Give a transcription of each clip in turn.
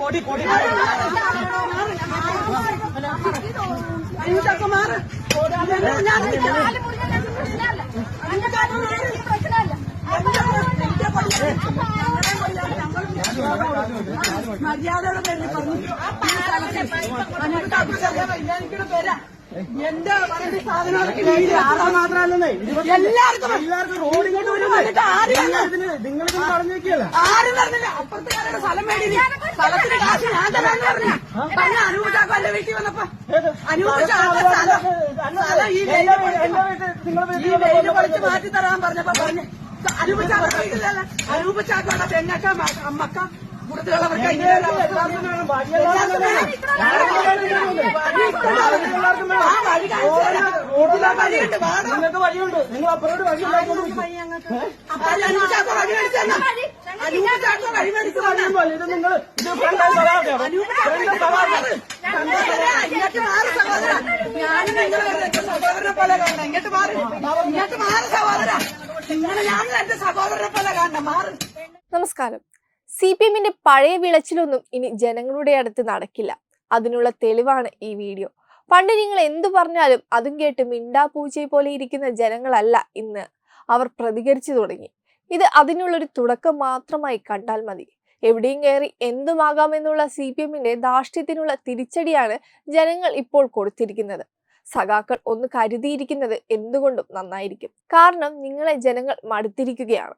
പൊടി മര്യാദയുടെ പറഞ്ഞു ആ വരാം. എന്റെ മാത്രമല്ലെന്നേ. എല്ലാവർക്കും എല്ലാവർക്കും വന്നിട്ട് ആരും നിങ്ങൾ പറഞ്ഞേക്കല്ല ആരും പറഞ്ഞില്ല. അപ്പുറത്തുകാരുടെ സ്ഥലം മേടിനി സ്ഥലത്തിന് കാശ് ഞാൻ തരാന്ന് പറഞ്ഞ. പറഞ്ഞ അനൂപ് ചാക്കോ എന്റെ വീട്ടിൽ വന്നപ്പോ അനൂപ് സ്ഥലം സ്ഥലം. ഈ വെയിൽ പൊളിച്ച് മാറ്റി തരാൻ പറഞ്ഞപ്പോ പറഞ്ഞു. വീട്ടിലല്ല? പെണ്ണക്ക അമ്മക്ക കൂടുതലുള്ളവർക്ക് ഇങ്ങനെ ഒരു അവസ്ഥ എല്ലാവർക്കും വേണം. ആ വഴി കാണിച്ചു തരാം. ഇതിലെ വഴിയുണ്ട് വാടാ നിങ്ങൾക്ക് വഴിയുണ്ട്. നിങ്ങൾ അപ്പുറത്തോട്ട് വഴി ഇത് നിങ്ങൾ ഇത് ഫ്രണ്ട് ഫ്രണ്ട് സഹോദരനെ പോലെ കാണണം. ഇങ്ങോട്ട് മാറി. ഇങ്ങോട്ട് മാറി സഹോദര. നിങ്ങളെ ഞാനും എന്റെ സഹോദരനെ പോലെ കാണണം. മാറി. നമസ്കാരം. സി പി എമ്മിന്റെ പഴയ വിളച്ചിലൊന്നും ഇനി ജനങ്ങളുടെ അടുത്ത് നടക്കില്ല. അതിനുള്ള തെളിവാണ് ഈ വീഡിയോ. പണ്ട് നിങ്ങൾ എന്തു പറഞ്ഞാലും അതും കേട്ട് മിണ്ടാ പൂച്ചയെ പോലെ ഇരിക്കുന്ന ജനങ്ങളല്ല ഇന്ന്. അവർ പ്രതികരിച്ചു തുടങ്ങി. ഇത് അതിനുള്ളൊരു തുടക്കം മാത്രമായി കണ്ടാൽ മതി. എവിടെയും കയറി എന്തുമാകാമെന്നുള്ള സി പി എമ്മിന്റെ ധാർഷ്ട്യത്തിനുള്ള തിരിച്ചടിയാണ് ജനങ്ങൾ ഇപ്പോൾ കൊടുത്തിരിക്കുന്നത്. സഖാക്കൾ ഒന്ന് കരുതിയിരിക്കുന്നത് എന്തുകൊണ്ടും നന്നായിരിക്കും. കാരണം നിങ്ങളെ ജനങ്ങൾ മടുത്തിരിക്കുകയാണ്.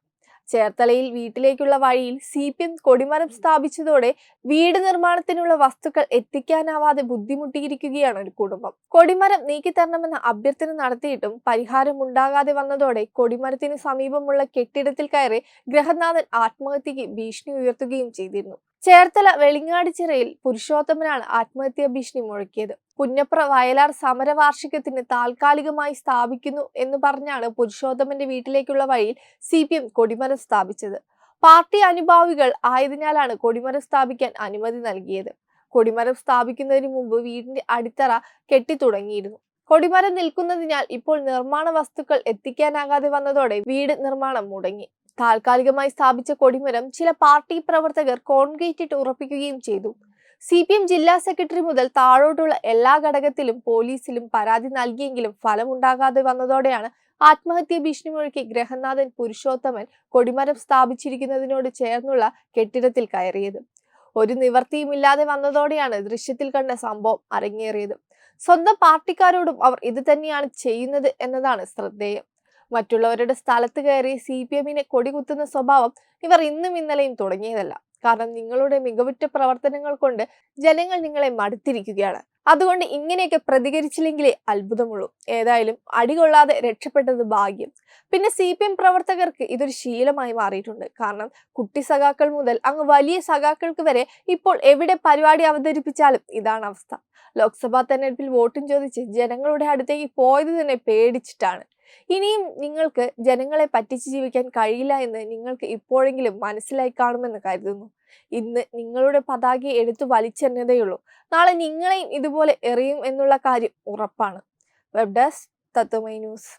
ചേർത്തലയിൽ വീട്ടിലേക്കുള്ള വഴിയിൽ സി പി എം കൊടിമരം സ്ഥാപിച്ചതോടെ വീട് നിർമ്മാണത്തിനുള്ള വസ്തുക്കൾ എത്തിക്കാനാവാതെ ബുദ്ധിമുട്ടിയിരിക്കുകയാണ് ഒരു കുടുംബം. കൊടിമരം നീക്കിത്തരണമെന്ന അഭ്യർത്ഥന നടത്തിയിട്ടും പരിഹാരം ഉണ്ടാകാതെ വന്നതോടെ കൊടിമരത്തിന് സമീപമുള്ള കെട്ടിടത്തിൽ കയറി ഗ്രഹനാഥൻ ആത്മഹത്യക്ക് ഭീഷണി ഉയർത്തുകയും ചെയ്തിരുന്നു. ചേർത്തല വെളിങ്ങാടിച്ചിറയിൽ പുരുഷോത്തമനാണ് ആത്മഹത്യാ ഭീഷണി മുഴക്കിയത്. പുന്നപ്ര വയലാർ സമരവാർഷികത്തിന് താൽക്കാലികമായി സ്ഥാപിക്കുന്നു എന്ന് പറഞ്ഞാണ് പുരുഷോത്തമന്റെ വീട്ടിലേക്കുള്ള വഴിയിൽ സി പി എം കൊടിമരം സ്ഥാപിച്ചത്. പാർട്ടി അനുഭാവികൾ ആയതിനാലാണ് കൊടിമരം സ്ഥാപിക്കാൻ അനുമതി നൽകിയത്. കൊടിമരം സ്ഥാപിക്കുന്നതിന് മുമ്പ് വീടിന്റെ അടിത്തറ കെട്ടിത്തുടങ്ങിയിരുന്നു. കൊടിമരം നിൽക്കുന്നതിനാൽ ഇപ്പോൾ നിർമ്മാണ വസ്തുക്കൾ എത്തിക്കാനാകാതെ വന്നതോടെ വീട് നിർമ്മാണം മുടങ്ങി. താൽക്കാലികമായി സ്ഥാപിച്ച കൊടിമരം ചില പാർട്ടി പ്രവർത്തകർ കോൺക്രീറ്റ് ഇട്ട് ഉറപ്പിക്കുകയും ചെയ്തു. സി പി എം ജില്ലാ സെക്രട്ടറി മുതൽ താഴോട്ടുള്ള എല്ലാ ഘടകത്തിലും പോലീസിലും പരാതി നൽകിയെങ്കിലും ഫലമുണ്ടാകാതെ വന്നതോടെയാണ് ആത്മഹത്യ ഭീഷണി മുഴക്കി ഗ്രഹനാഥൻ പുരുഷോത്തമൻ കൊടിമരം സ്ഥാപിച്ചിരിക്കുന്നതിനോട് ചേർന്നുള്ള കെട്ടിടത്തിൽ കയറിയത്. ഒരു നിവർത്തിയുമില്ലാതെ വന്നതോടെയാണ് ദൃശ്യത്തിൽ കണ്ട സംഭവം അരങ്ങേറിയത്. സ്വന്തം പാർട്ടിക്കാരോടും അവർ ഇത് തന്നെയാണ് ചെയ്യുന്നത് എന്നതാണ് ശ്രദ്ധേയം. മറ്റുള്ളവരുടെ സ്ഥലത്ത് കയറി സി പി എമ്മിനെ കൊടികുത്തുന്ന സ്വഭാവം ഇവർ ഇന്നും ഇന്നലെയും തുടങ്ങിയതല്ല. കാരണം നിങ്ങളുടെ മികവുറ്റ പ്രവർത്തനങ്ങൾ കൊണ്ട് ജനങ്ങൾ നിങ്ങളെ മടുത്തിരിക്കുകയാണ്. അതുകൊണ്ട് ഇങ്ങനെയൊക്കെ പ്രതികരിച്ചില്ലെങ്കിലേ അത്ഭുതമുള്ളൂ. ഏതായാലും അടികൊള്ളാതെ രക്ഷപ്പെട്ടത് ഭാഗ്യം. പിന്നെ സി പി എം പ്രവർത്തകർക്ക് ഇതൊരു ശീലമായി മാറിയിട്ടുണ്ട്. കാരണം കുട്ടി സഖാക്കൾ മുതൽ അങ്ങ് വലിയ സഖാക്കൾക്ക് വരെ ഇപ്പോൾ എവിടെ പരിപാടി അവതരിപ്പിച്ചാലും ഇതാണ് അവസ്ഥ. ലോക്സഭാ തെരഞ്ഞെടുപ്പിൽ വോട്ടും ചോദിച്ച് ജനങ്ങളുടെ അടുത്തേക്ക് പോയത് തന്നെ പേടിച്ചിട്ടാണ്. ഇനിയും നിങ്ങൾക്ക് ജനങ്ങളെ പറ്റിച്ച് ജീവിക്കാൻ കഴിയില്ല എന്ന് നിങ്ങൾക്ക് ഇപ്പോഴെങ്കിലും മനസ്സിലായി കാണുമെന്ന് കരുതുന്നു. ഇന്ന് നിങ്ങളുടെ പതാക എടുത്തു വലിച്ചെറിഞ്ഞതേയുള്ളൂ നാളെ നിങ്ങളെയും ഇതുപോലെ എറിയും എന്നുള്ള കാര്യം ഉറപ്പാണ്. Web desk Tatwamayi news.